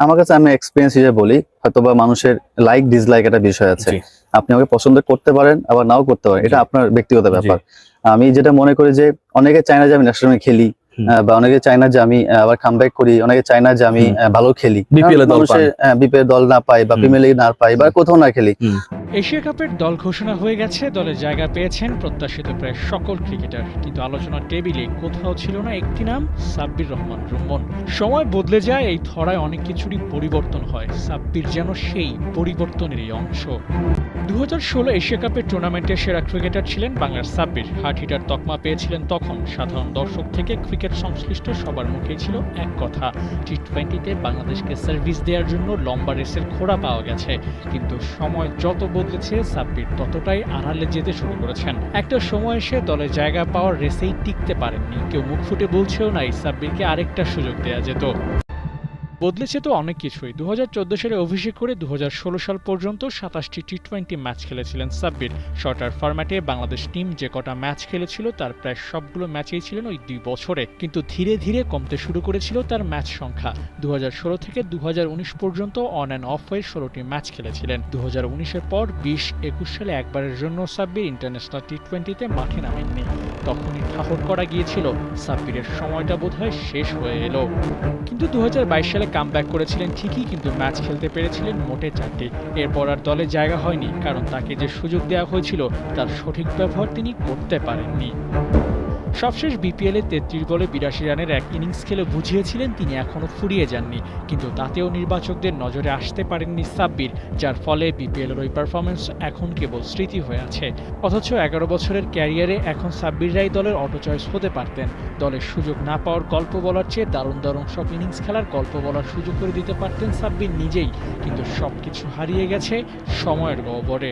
আমার কাছে আমি এক্সপিরিয়েন্স হিসেবে বলি হয়তো বা মানুষের লাইক ডিসলাইক একটা বিষয় আছে। আপনি আমাকে পছন্দ করতে পারেন আবার নাও করতে পারেন এটা আপনার ব্যক্তিগত ব্যাপার। আমি যেটা মনে করি যে অনেকে চায় না যে আমি ন্যাশনাল খেলি বা অনেকে চায় না যে আমি আবার কামব্যাক করি অনেকে চায় না যে আমি ভালো খেলি। বিপিএল দল না পাই বা। প্রিমিয়ার লিগ না পাই বা কোথাও না খেলি। এশিয়া কাপের দল ঘোষণা হয়ে গেছে। দলে জায়গা পেয়েছেন প্রত্যাশিত প্রায় সকল ক্রিকেটার। কিন্তু আলোচনার টেবিলে কোথাও ছিল না একটি নাম, সাব্বির রহমান রুম্মন। সময় বদলে যায়, এই ধরায় অনেক কিছুরই পরিবর্তন হয়। সাব্বির যেন সেই পরিবর্তনেরই অংশ। দু হাজার ষোলো এশিয়া কাপের টুর্নামেন্টের সেরা ক্রিকেটার ছিলেন বাংলার সাব্বির। হার্ট হিটার তকমা পেয়েছিলেন তখন। সাধারণ দর্শক থেকে ক্রিকেট সংশ্লিষ্ট সবার মুখেই ছিল এক কথা। টি টোয়েন্টিতে বাংলাদেশকে সার্ভিস দেওয়ার জন্য লম্বা রেসের খোড়া পাওয়া গেছে। কিন্তু সময় যত বদলেছে সাব্বির, ততটাই আড়ালে যেতে শুরু করেছেন। একটা সময় এসে দলে জায়গা পাওয়ার রেসেই টিকতে পারেননি। কেউ মুখ ফুটে বলছেও না এই সাব্বিরকে আরেকটা সুযোগ দেয়া যেত। বদলেছে তো অনেক কিছুই। দু হাজার চোদ্দ সালে অভিষেক করে দু হাজার ষোলো সাল পর্যন্ত সাতাশটি টি টোয়েন্টি ম্যাচ খেলেছিলেন সাব্বির। শর্টার ফরম্যাটে বাংলাদেশ টিম যে কটা ম্যাচ খেলেছিল, তার প্রায় সবগুলো ম্যাচেই ছিলেন ওই দুই বছরে। কিন্তু ধীরে ধীরে কমতে শুরু করেছিল তার ম্যাচ সংখ্যা। দু হাজার ষোলো থেকে দু হাজার উনিশ পর্যন্ত অন অ্যান্ড অফ হয়ে ষোলোটি ম্যাচ খেলেছিলেন। দু এর পর বিশ একুশ সালে একবারের জন্য সাব্বির ইন্টারন্যাশনাল টি টোয়েন্টিতে মাঠে নামেননি। তখনই ঠাহর করা গিয়েছিল। সাব্বিরের সময়টা বোধহয় শেষ হয়ে এলো। কিন্তু দু হাজার বাইশ সালে কাম করেছিলেন ঠিকই, কিন্তু ম্যাচ খেলতে পেরেছিলেন মোটে চারটি। এরপর আর দলে জায়গা হয়নি, কারণ তাকে যে সুযোগ দেওয়া হয়েছিল, তার সঠিক ব্যবহার তিনি করতে পারেননি। সবশেষ বিপিএলে তেত্রিশ বলে বিরাশি রানের এক ইনিংস খেলে বুঝিয়েছিলেন তিনি এখনও ফুরিয়ে যাননি। কিন্তু তাতেও নির্বাচকদের নজরে আসতে পারেননি সাব্বির, যার ফলে বিপিএলের ওই পারফরমেন্স এখন কেবল স্মৃতি হয়ে আছে। অথচ এগারো বছরের ক্যারিয়ারে এখন সাব্বির রাই দলের অটো চয়েস হতে পারতেন। দলের সুযোগ না পাওয়ার গল্প বলার চেয়ে দারুণ দারুণ সব ইনিংস খেলার গল্প বলার সুযোগ করে দিতে পারতেন সাব্বির নিজেই। কিন্তু সবকিছু হারিয়ে গেছে সময়ের গহ্বরে।